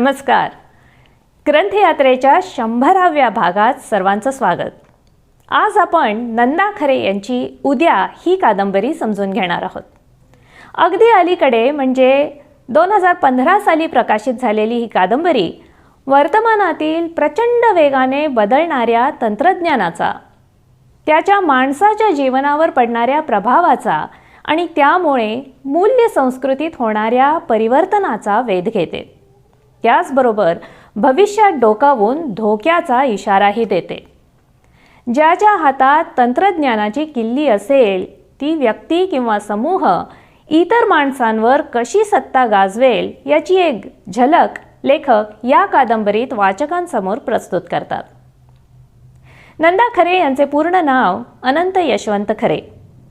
नमस्कार. ग्रंथयात्रेच्या शंभराव्या भागात सर्वांचं स्वागत. आज आपण नंदा खरे यांची उद्या ही कादंबरी समजून घेणार आहोत. अगदी अलीकडे म्हणजे दोन हजार पंधरा साली प्रकाशित झालेली ही कादंबरी वर्तमानातील प्रचंड वेगाने बदलणाऱ्या तंत्रज्ञानाचा त्याच्या माणसाच्या जीवनावर पडणाऱ्या प्रभावाचा आणि त्यामुळे मूल्य संस्कृतीत होणाऱ्या परिवर्तनाचा वेध घेते. त्याचबरोबर भविष्यात डोकावून धोक्याचा इशाराही देते. ज्याच्या हातात तंत्रज्ञानाची किल्ली असेल ती व्यक्ती किंवा समूह इतर माणसांवर कशी सत्ता गाजवेल याची एक झलक लेखक या कादंबरीत वाचकांसमोर प्रस्तुत करतात. नंदा खरे यांचे पूर्ण नाव अनंत यशवंत खरे.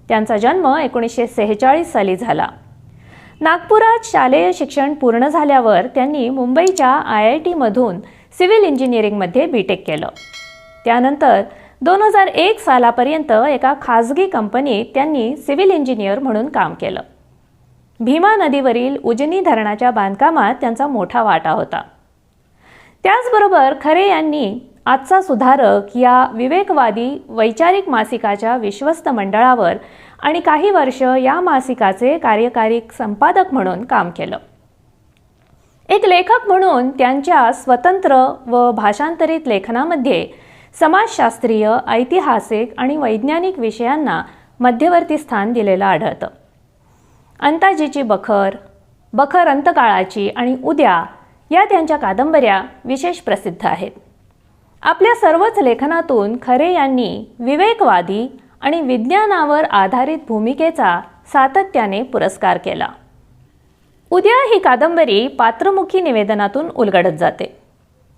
त्यांचा जन्म एकोणीसशे सेहेचाळीस साली झाला. नागपुरात शालेय शिक्षण पूर्ण झाल्यावर त्यांनी मुंबईच्या आय आय टीमधून सिव्हिल इंजिनिअरिंगमध्ये बी टेक केलं. त्यानंतर दोन हजार एक सालापर्यंत एका खाजगी कंपनीत त्यांनी सिव्हिल इंजिनियर म्हणून काम केलं. भीमा नदीवरील उजनी धरणाच्या बांधकामात त्यांचा मोठा वाटा होता. त्याचबरोबर खरे यांनी आजचा सुधारक या विवेकवादी वैचारिक मासिकाच्या विश्वस्त मंडळावर आणि काही वर्ष या मासिकाचे कार्यकारी संपादक म्हणून काम केलं. एक लेखक म्हणून त्यांच्या स्वतंत्र व भाषांतरित लेखनामध्ये समाजशास्त्रीय ऐतिहासिक आणि वैज्ञानिक विषयांना मध्यवर्ती स्थान दिलेलं आढळतं. अंताजीची बखर बखर अंतकाळाची आणि उद्या या त्यांच्या कादंबऱ्या विशेष प्रसिद्ध आहेत. आपल्या सर्वच लेखनातून खरे यांनी विवेकवादी आणि विज्ञानावर आधारित भूमिकेचा सातत्याने पुरस्कार केला. उद्या ही कादंबरी पात्रमुखी निवेदनातून उलगडत जाते.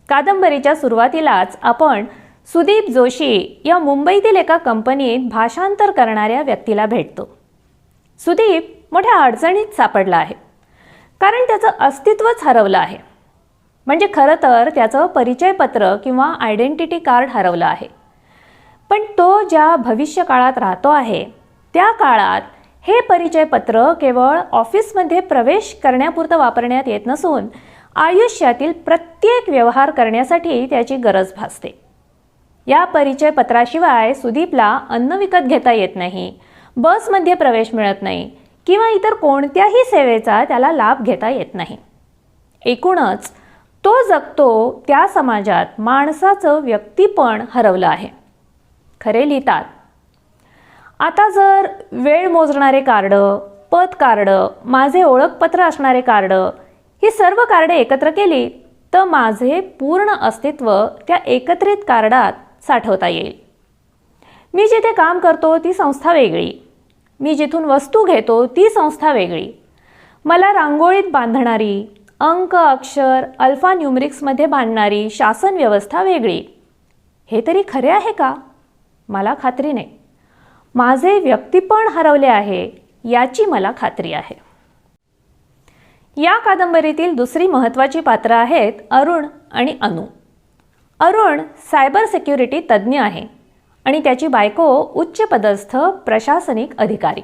कादंबरीच्या सुरुवातीलाच आपण सुदीप जोशी या मुंबईतील एका कंपनीत भाषांतर करणाऱ्या व्यक्तीला भेटतो. सुदीप मोठ्या अडचणीत सापडला आहे. कारण त्याचं अस्तित्वच हरवलं आहे. म्हणजे खरं तर त्याचं परिचयपत्र किंवा आयडेंटिटी कार्ड हरवलं आहे. पण तो ज्या भविष्य काळात राहतो आहे त्या काळात हे परिचयपत्र केवळ ऑफिसमध्ये प्रवेश करण्यापुरतं वापरण्यात येत नसून आयुष्यातील प्रत्येक व्यवहार करण्यासाठी त्याची गरज भासते. या परिचयपत्राशिवाय सुदीपला अन्न विकत घेता येत नाही बसमध्ये प्रवेश मिळत नाही किंवा इतर कोणत्याही सेवेचा त्याला लाभ घेता येत नाही. एकूणच तो जगतो त्या समाजात माणसाचं व्यक्तीपण हरवलं आहे. खरे लिहितात. आता जर वेळ मोजणारे कार्ड पद कार्ड माझे ओळखपत्र असणारे कार्ड ही सर्व कार्डे एकत्र केली तर माझे पूर्ण अस्तित्व त्या एकत्रित कार्डात साठवता येईल. मी जिथे काम करतो ती संस्था वेगळी. मी जिथून वस्तू घेतो ती संस्था वेगळी. मला रांगोळीत बांधणारी अंक अक्षर अल्फा न्यूमरिक्समध्ये बांधणारी शासन व्यवस्था वेगळी. हे तरी खरे आहे का? मला खात्री नाही. माझे व्यक्तिपण हरवले आहे याची मला खात्री आहे. या कादंबरीतील दुसरी महत्त्वाची पात्र आहेत अरुण आणि अनु. अरुण सायबर सिक्युरिटी तज्ज्ञ आहे आणि त्याची बायको उच्च पदस्थ प्रशासनिक अधिकारी.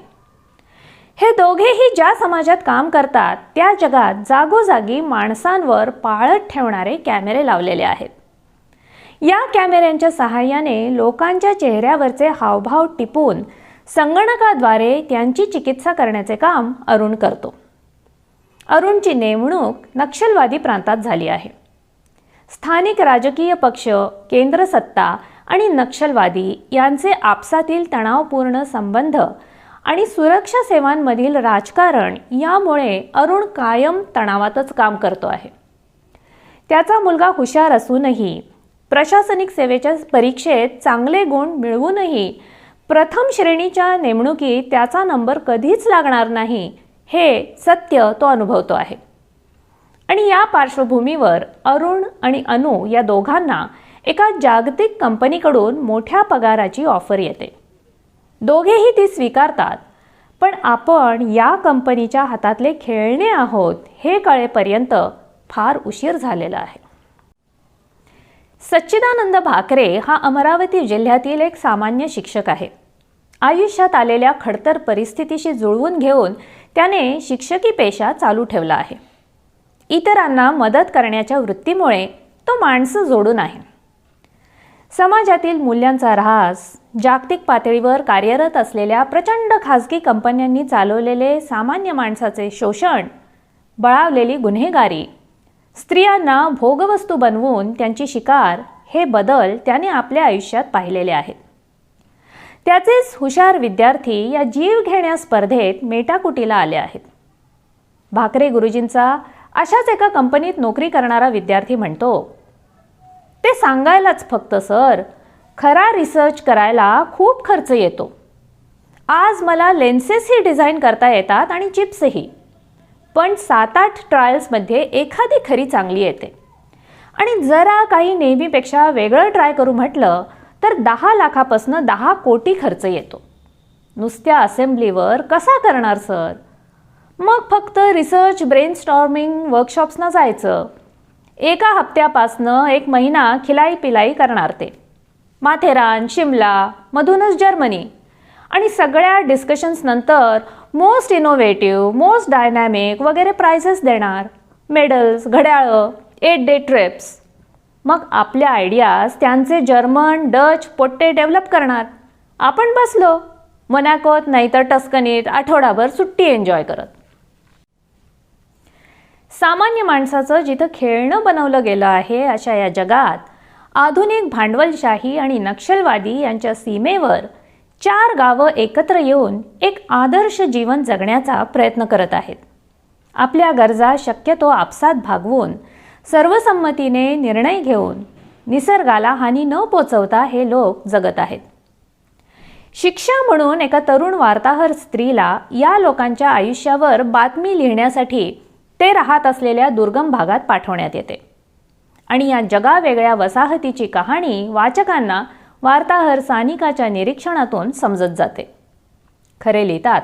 हे दोघेही ज्या समाजात काम करतात त्या जगात जागोजागी माणसांवर पाळत ठेवणारे कॅमेरे लावलेले आहेत. या कॅमेऱ्यांच्या सहाय्याने लोकांच्या चेहऱ्यावरचे हावभाव टिपून संगणकाद्वारे त्यांची चिकित्सा करण्याचे काम अरुण करतो. अरुणची नेमणूक नक्षलवादी प्रांतात झाली आहे. स्थानिक राजकीय पक्ष केंद्र सत्ता आणि नक्षलवादी यांचे आपसातील तणावपूर्ण संबंध आणि सुरक्षा सेवांमधील राजकारण यामुळे अरुण कायम तणावातच काम करतो आहे. त्याचा मुलगा हुशार असूनही प्रशासनिक सेवेच्या परीक्षेत चांगले गुण मिळवूनही प्रथम श्रेणीच्या नेमणुकीत त्याचा नंबर कधीच लागणार नाही हे सत्य तो अनुभवतो आहे. आणि या पार्श्वभूमीवर अरुण आणि अनु या दोघांना एका जागतिक कंपनीकडून मोठ्या पगाराची ऑफर येते. दोघेही ती स्वीकारतात पण आपण या कंपनीच्या हातातले खेळणे आहोत हे कळेपर्यंत फार उशीर झालेला आहे. सच्चिदानंद भाकरे हा अमरावती जिल्ह्यातील एक सामान्य शिक्षक आहे. आयुष्यात आलेल्या खडतर परिस्थितीशी जुळवून घेऊन त्याने शिक्षकी पेशा चालू ठेवला आहे. इतरांना मदत करण्याच्या वृत्तीमुळे तो माणसं जोडून आहे. समाजातील मूल्यांचा ऱ्हास जागतिक पातळीवर कार्यरत असलेल्या प्रचंड खाजगी कंपन्यांनी चालवलेले सामान्य माणसाचे शोषण बळावलेली गुन्हेगारी स्त्रियांना भोगवस्तू बनवून त्यांची शिकार हे बदल त्याने आपल्या आयुष्यात पाहिलेले आहेत. त्याचेच हुशार विद्यार्थी या जीव घेण्या स्पर्धेत मेटाकुटीला आले आहेत. भाकरे गुरुजींचा अशाच एका कंपनीत नोकरी करणारा विद्यार्थी म्हणतो ते सांगायलाच फक्त सर खरा रिसर्च करायला खूप खर्च येतो. आज मला लेन्सेसही डिझाईन करता येतात आणि चिप्सही. पण सात आठ ट्रायल्समध्ये एखादी खरी चांगली येते. आणि जरा काही नेहमीपेक्षा वेगळं ट्राय करू म्हटलं तर दहा लाखापासनं दहा कोटी खर्च येतो. नुसत्या असेंब्लीवर कसा करणार सर? मग फक्त रिसर्च ब्रेनस्टॉर्मिंग वर्कशॉप्सना जायचं. एका हप्त्यापासनं एक महिना खिलाई पिलाई करणार ते. माथेरान शिमला मधूनच जर्मनी. आणि सगळ्या डिस्कशन्स नंतर मोस्ट इनोव्हेटिव्ह मोस्ट डायनॅमिक वगैरे प्राइजेस देणार. मेडल्स घड्याळं एट डे ट्रिप्स मग आपल्या आयडियाज त्यांचे जर्मन डच पोट्टे डेव्हलप करणार. आपण बसलो. मोनॅकोत नाहीतर टस्कनीत आठवडाभर सुट्टी एन्जॉय करत. सामान्य माणसाचं जिथं खेळणं बनवलं गेलं आहे अशा या जगात आधुनिक भांडवलशाही आणि नक्षलवादी यांच्या सीमेवर चार गावं एकत्र येऊन एक आदर्श जीवन जगण्याचा प्रयत्न करत आहेत. आपल्या गरजा शक्यतो आपसात भागवून सर्वसंमतीने निर्णय घेऊन निसर्गाला हानी न पोचवता हे लोक जगत आहेत. शिक्षा म्हणून एका तरुण वार्ताहर स्त्रीला या लोकांच्या आयुष्यावर बातमी लिहिण्यासाठी ते राहत असलेल्या दुर्गम भागात पाठवण्यात येते. आणि या जगावेगळ्या वसाहतीची कहाणी वाचकांना वार्ताहर सानिकाच्या निरीक्षणातून समजत जाते. खरे लिहितात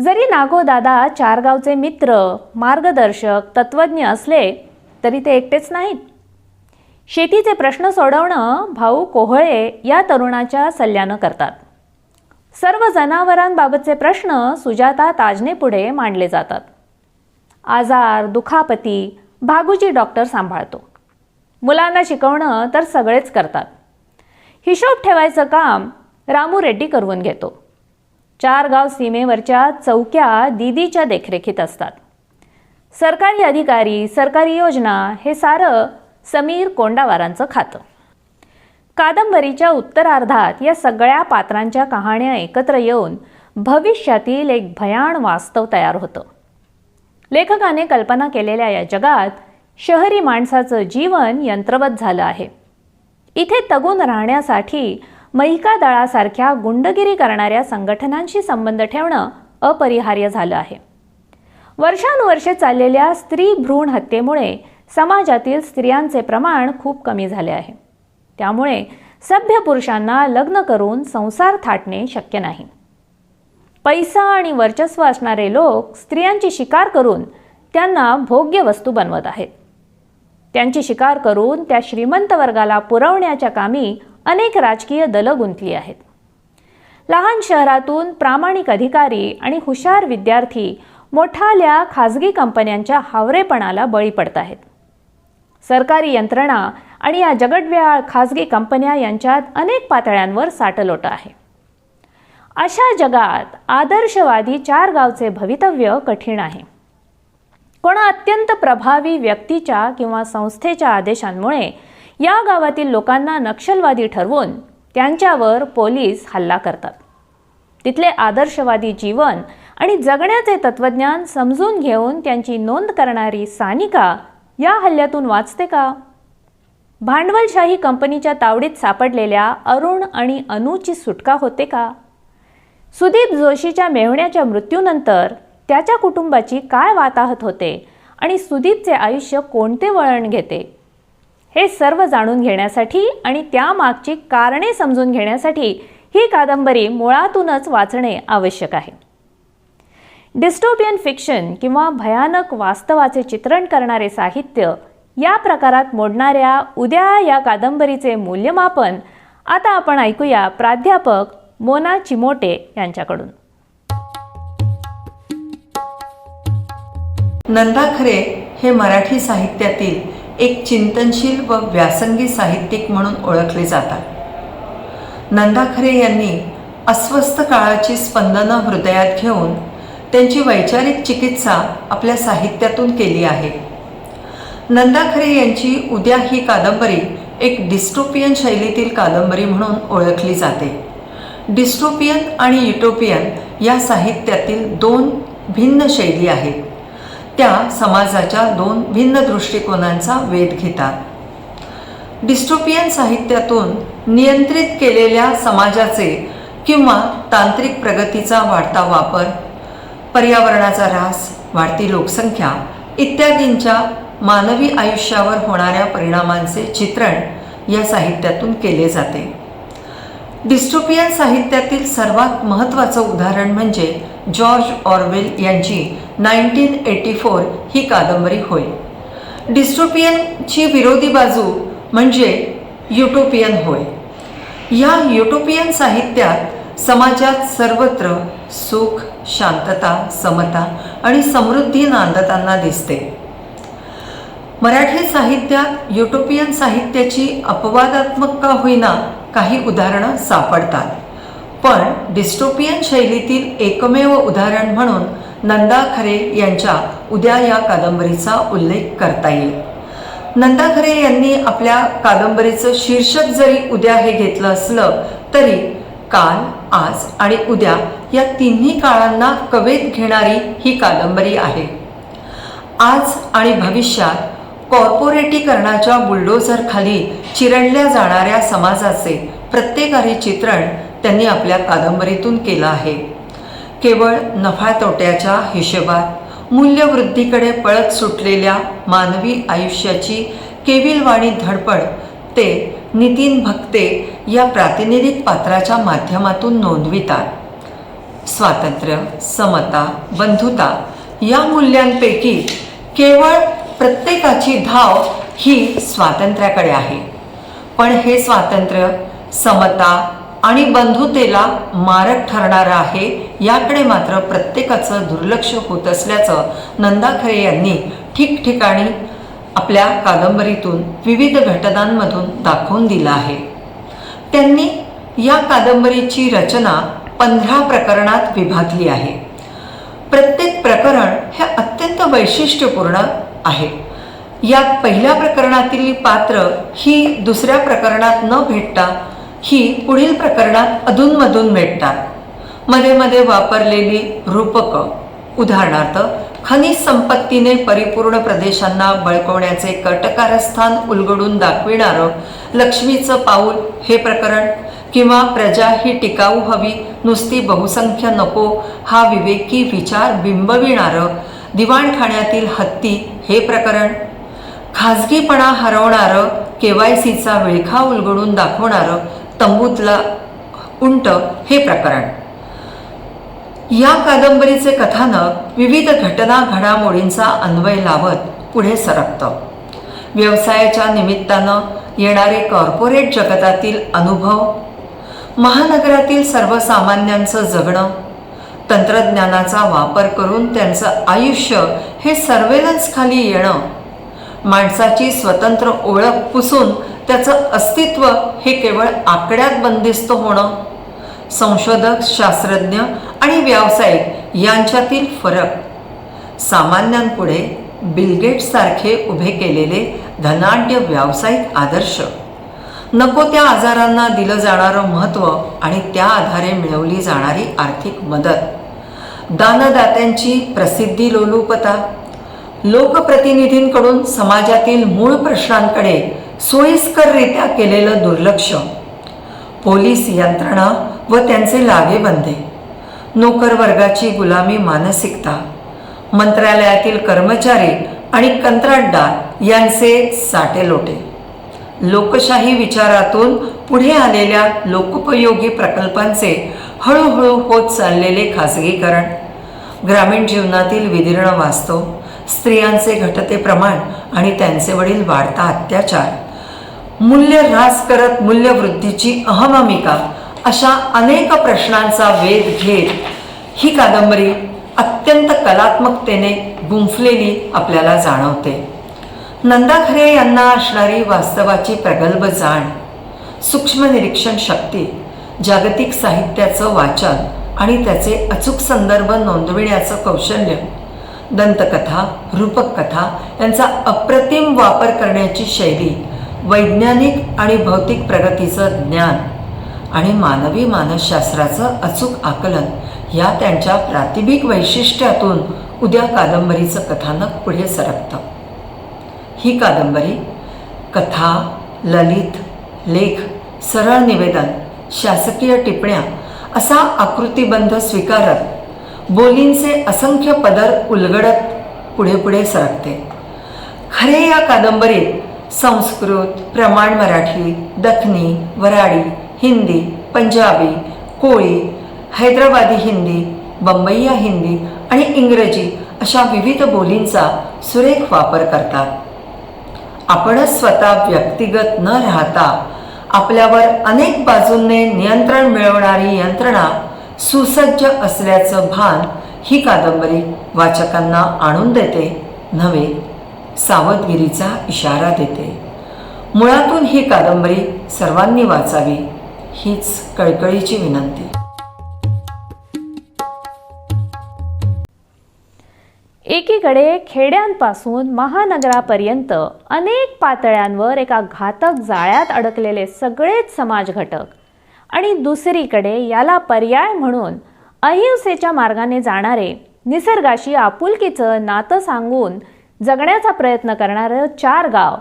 जरी नागोदादा चारगावचे मित्र मार्गदर्शक तत्वज्ञ असले तरी ते एकटेच नाहीत. शेतीचे प्रश्न सोडवणं भाऊ कोहळे या तरुणाच्या सल्ल्यानं करतात. सर्व जनावरांबाबतचे प्रश्न सुजाता ताजने पुढे मांडले जातात. आजार दुखापती भागूजी डॉक्टर सांभाळतो. मुलांना शिकवणं तर सगळेच करतात. हिशोब ठेवायचं काम रामू रेड्डी करवून घेतो. चार गाव सीमेवरच्या चौक्या दीदीच्या देखरेखीत असतात. सरकारी अधिकारी सरकारी योजना हे सारं समीर कोंडावारांचं खातं. कादंबरीच्या उत्तरार्धात या सगळ्या पात्रांच्या कहाण्या एकत्र येऊन भविष्यातील एक भयाण वास्तव तयार होतं. लेखकाने कल्पना केलेल्या या जगात शहरी माणसाचं जीवन यंत्रवत झालं आहे. इथे तगून राहण्यासाठी मैका दळासारख्या गुंडगिरी करणाऱ्या संघटनांशी संबंध ठेवणं अपरिहार्य झालं आहे. वर्षानुवर्षे चाललेल्या स्त्री भ्रूण हत्येमुळे समाजातील स्त्रियांचे प्रमाण खूप कमी झाले आहे. त्यामुळे सभ्य पुरुषांना लग्न करून संसार थाटणे शक्य नाही. पैसा आणि वर्चस्व असणारे लोक स्त्रियांची शिकार करून त्यांना भोग्य वस्तू बनवत आहेत. त्यांची शिकार करून त्या श्रीमंत वर्गाला पुरवण्याच्या कामी अनेक राजकीय दलं गुंतली आहेत. लहान शहरातून प्रामाणिक अधिकारी आणि हुशार विद्यार्थी मोठाल्या खाजगी कंपन्यांच्या हावरेपणाला बळी पडत आहेत. सरकारी यंत्रणा आणि या जगडव्याळ खाजगी कंपन्या यांच्यात अनेक पातळ्यांवर साटलोट आहे. अशा जगात आदर्शवादी चार गावचे भवितव्य कठीण आहे. पण अत्यंत प्रभावी व्यक्तीच्या किंवा संस्थेच्या आदेशांमुळे या गावातील लोकांना नक्षलवादी ठरवून त्यांच्यावर पोलीस हल्ला करतात. तिथले आदर्शवादी जीवन आणि जगण्याचे तत्वज्ञान समजून घेऊन त्यांची नोंद करणारी सानिका या हल्ल्यातून वाचते का? भांडवलशाही कंपनीच्या तावडीत सापडलेल्या अरुण आणि अनुची सुटका होते का? सुदीप जोशीच्या मेव्हण्याच्या मृत्यूनंतर त्याच्या कुटुंबाची काय वाताहत होते आणि सुदीपचे आयुष्य कोणते वळण घेते? हे सर्व जाणून घेण्यासाठी आणि त्यामागची कारणे समजून घेण्यासाठी ही कादंबरी मुळातूनच वाचणे आवश्यक आहे. डिस्टोपियन फिक्शन किंवा भयानक वास्तवाचे चित्रण करणारे साहित्य या प्रकारात मोडणाऱ्या उद्या या कादंबरीचे मूल्यमापन आता आपण ऐकूया प्राध्यापक मोना चिमोटे यांच्याकडून. नंदा खरे हे मराठी साहित्यातील एक चिंतनशील व व्यासंगी साहित्यिक म्हणून ओळखले जातात. नंदा खरे यांनी अस्वस्थ काळाची स्पंदनं हृदयात घेऊन त्यांची वैचारिक चिकित्सा आपल्या साहित्यातून केली आहे. नंदा खरे यांची उद्या ही कादंबरी एक डिस्टोपियन शैलीतील कादंबरी म्हणून ओळखली जाते. डिस्टोपियन आणि युटोपियन या साहित्यातील दोन भिन्न शैली आहेत. त्या समाजाच्या दोन भिन्न दृष्टिकोनांचा वेध घेतात. डिस्टोपियन साहित्यातून नियंत्रित केलेल्या समाजाचे किंवा तांत्रिक प्रगतीचा वाढता वापर पर्यावरणाचा ऱ्हास वाढती लोकसंख्या इत्यादींच्या मानवी आयुष्यावर होणाऱ्या परिणामांचे चित्रण या साहित्यातून केले जाते. डिस्टोपियन साहित्यातील सर्वात महत्त्वाचं उदाहरण म्हणजे जॉर्ज ऑरवेल यांची नाईन्टीन एटी फोर ही कादंबरी होय. डिस्टोपियनची विरोधी बाजू म्हणजे युटोपियन होय. या युटोपियन साहित्यात समाजात सर्वत्र सुख शांतता समता आणि समृद्धी नांदताना दिसते. मराठी साहित्यात युटोपियन साहित्याची अपवादात्मक का होईना काही उदाहरणं सापडतात. पण डिस्टोपियन शैलीतील एकमेव उदाहरण म्हणून नंदा खरे यांच्या उद्या या कादंबरीचा उल्लेख करता येईल. नंदा खरे यांनी आपल्या कादंबरीचं शीर्षक जरी उद्या हे घेतलं असलं तरी काल आज आणि उद्या या तिन्ही काळांना कवेत घेणारी ही कादंबरी आहे. आज आणि भविष्यात कॉर्पोरेटीकरणाच्या बुलडोझरखाली चिरडल्या जाणाऱ्या समाजाचे प्रत्येकाने चित्रण त्यांनी आपल्या कादंबरीतून केलं आहे. केवळ नफा तोट्याच्या हिशेबात मूल्यवृद्धीकडे पळत सुटलेल्या मानवी आयुष्याची केविलवाणी धडपड ते नितीन भक्ते या प्रातिनिधिक पात्राच्या माध्यमातून नोंदवितात. स्वातंत्र्य समता बंधुता या मूल्यांपैकी केवळ प्रत्येकाची धाव ही स्वातंत्र्याकडे आहे. पण हे स्वातंत्र्य समता आणि बंधुतेला मारक ठरणारं आहे याकडे मात्र प्रत्येकाचं दुर्लक्ष होत असल्याचं नंदा खरे यांनी ठिकठिकाणी आपल्या कादंबरीतून विविध घटनांमधून दाखवून दिलं आहे. त्यांनी या कादंबरीची रचना पंधरा प्रकरणात विभागली आहे. प्रत्येक प्रकरण हे अत्यंत वैशिष्ट्यपूर्ण आहे. यात पहिल्या प्रकरणातील पात्र ही दुसऱ्या प्रकरणात न भेटता ही पुढील प्रकरणात अधूनमधून भेटतात. मध्ये मध्ये वापरलेली रूपकं. उदाहरणार्थ खनिज संपत्तीने परिपूर्ण प्रदेशांना बळकवण्याचे कटकारस्थान उलगडून दाखविणारं लक्ष्मीचं पाऊल हे प्रकरण किंवा प्रजा ही टिकाऊ हवी नुसती बहुसंख्य नको हा विवेकी विचार बिंबविणारं दिवाणखाण्यातील हत्ती हे प्रकरण. खाजगीपणा हरवणारं के वाय सीचा विळखा उलगडून दाखवणारं तंबूतला उंट हे प्रकरण. या कादंबरीचे कथानक विविध घटना घडामोडींचा अन्वय लावत पुढे सरकतं. व्यवसायाच्या निमित्तानं येणारे कॉर्पोरेट जगतातील अनुभव महानगरातील सर्वसामान्यांचं जगणं तंत्रज्ञानाचा वापर करून त्यांचं आयुष्य हे सर्वेलन्सखाली येणं माणसाची स्वतंत्र ओळख पुसून त्याचं अस्तित्व हे केवळ आकड्यात बंदिस्त होणं संशोधक शास्त्रज्ञ आणि व्यावसायिक यांच्यातील फरक. सामान्यांपुढे बिलगेट्ससारखे उभे केलेले धनाढ्य व्यावसायिक आदर्श. नको त्या आजारांना दिलं जाणारं महत्त्व आणि त्या आधारे मिळवली जाणारी आर्थिक मदत. दानदात्यांची प्रसिद्धी लोलुपता. लोकप्रतिनिधींकडून समाजातील मूळ प्रश्नांकडे सोयीस्कररित्या केलेलं दुर्लक्ष. पोलीस यंत्रणा व त्यांचे लागेबंधे नोकर वर्गाची गुलामी मानसिकता. मंत्रालयातील कर्मचारी आणि कंत्राटदार यांचे साटेलोटे लोकशाही विचारातून पुढे आलेल्या लोकोपयोगी प्रकल्पांचे हळूहळू होत चाललेले खाजगीकरण ग्रामीण जीवनातील विदीर्ण वास्तव स्त्रियांचे घटते प्रमाण आणि त्यांचे वडील वाढता अत्याचार. मूल्य ह्रास करत मूल्यवृद्धीची अहममिका अशा अनेक प्रश्नांचा वेध घेत ही कादंबरी अत्यंत कलात्मकतेने गुंफलेली आपल्याला जाणवते. नंदा खरे यांना असणारी वास्तवाची प्रगल्भ जाण सूक्ष्म निरीक्षण शक्ती जागतिक साहित्याचं वाचन आणि त्याचे अचूक संदर्भ नोंदविण्याचं कौशल्य दंतकथा रूपक कथा यांचा अप्रतिम वापर करण्याची शैली वैज्ञानिक आणि भौतिक प्रगतीचं ज्ञान आणि मानवी मानसशास्त्राचं अचूक आकलन या त्यांच्या प्रातिभिक वैशिष्ट्यातून उद्या कादंबरीचं कथानक पुढे सरकतं. ही कादंबरी कथा ललित लेख सरळ निवेदन शासकीय टिप्पण्या असा आकृतीबंध स्वीकारत बोलींचे असंख्य पदर उलगडत पुढे पुढे सरकते. खरे या कादंबरीत संस्कृत प्रमाण मराठी दखनी वराडी हिंदी पंजाबी कोळी हैदराबादी हिंदी बंबईया हिंदी आणि इंग्रजी अशा विविध बोलींचा सुरेख वापर करतात. आपणच स्वतः व्यक्तिगत न राहता आपल्यावर अनेक बाजूंनी नियंत्रण मिळवणारी यंत्रणा सुसज्ज असल्याचं भान ही कादंबरी वाचकांना आणून देते नव्हे सावधगिरीचा इशारा देते. मुळातून ही कादंबरी सर्वांनी वाचावी. हीच कळकळीची विनंती. एकीकडे खेड्यांपासून महानगरापर्यंत अनेक पातळ्यांवर एका घातक जाळ्यात अडकलेले सगळेच समाज घटक आणि दुसरीकडे याला पर्याय म्हणून अहिंसेच्या मार्गाने जाणारे निसर्गाशी आपुलकीचं नातं सांगून जगण्याचा प्रयत्न करणारं चार गाव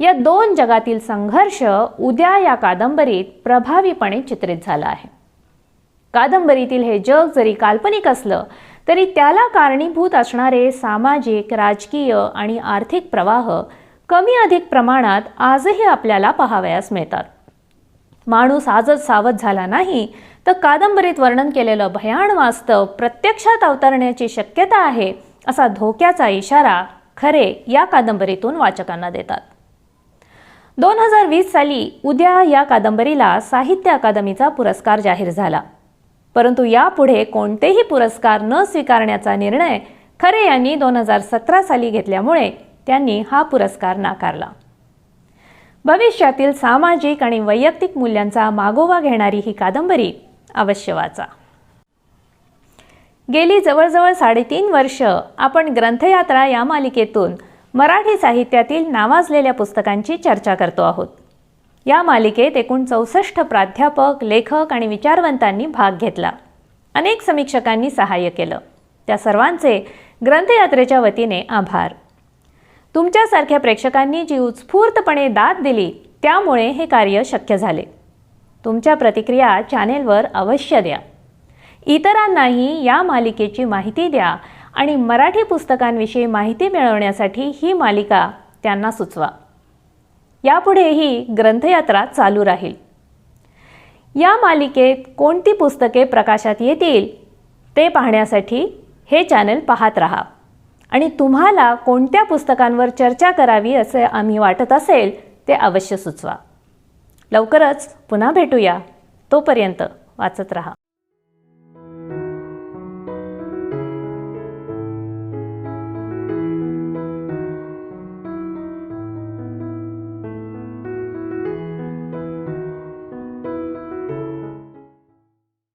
या दोन जगातील संघर्ष उद्या या कादंबरीत प्रभावीपणे चित्रित झाला आहे. कादंबरीतील हे जग जरी काल्पनिक असलं तरी त्याला कारणीभूत असणारे सामाजिक राजकीय आणि आर्थिक प्रवाह कमी अधिक प्रमाणात आजही आपल्याला पाहावयास मिळतात. माणूस आजच सावध झाला नाही तर कादंबरीत वर्णन केलेलं भयाण वास्तव प्रत्यक्षात अवतरण्याची शक्यता आहे असा धोक्याचा इशारा खरे या कादंबरीतून वाचकांना देतात. दोन हजार वीस साली उद्या या कादंबरीला साहित्य अकादमीचा पुरस्कार जाहीर झाला. परंतु यापुढे कोणतेही पुरस्कार न स्वीकारण्याचा निर्णय खरे यांनी दोन हजार सतरा साली घेतल्यामुळे त्यांनी हा पुरस्कार नाकारला. भविष्यातील सामाजिक आणि वैयक्तिक मूल्यांचा मागोवा घेणारी ही कादंबरी अवश्य वाचा. गेली जवळजवळ साडेतीन वर्ष आपण ग्रंथयात्रा या मालिकेतून मराठी साहित्यातील नावाजलेल्या पुस्तकांची चर्चा करतो आहोत. या मालिकेत एकूण चौसष्ट प्राध्यापक लेखक आणि विचारवंतांनी भाग घेतला. अनेक समीक्षकांनी सहाय्य केलं. त्या सर्वांचे ग्रंथयात्रेच्या वतीने आभार. तुमच्यासारख्या प्रेक्षकांनी जी उत्स्फूर्तपणे दाद दिली त्यामुळे हे कार्य शक्य झाले. तुमच्या प्रतिक्रिया चॅनेलवर अवश्य द्या. इतरांनाही या मालिकेची माहिती द्या आणि मराठी पुस्तकांविषयी माहिती मिळवण्यासाठी ही मालिका त्यांना सुचवा. यापुढेही ग्रंथयात्रा चालू राहील. या मालिकेत कोणती पुस्तके प्रकाशात येतील ते पाहण्यासाठी हे चॅनल पाहत राहा. आणि तुम्हाला कोणत्या पुस्तकांवर चर्चा करावी असे आम्ही वाटत असेल ते अवश्य सुचवा. लवकरच पुन्हा भेटूया. तोपर्यंत वाचत राहा.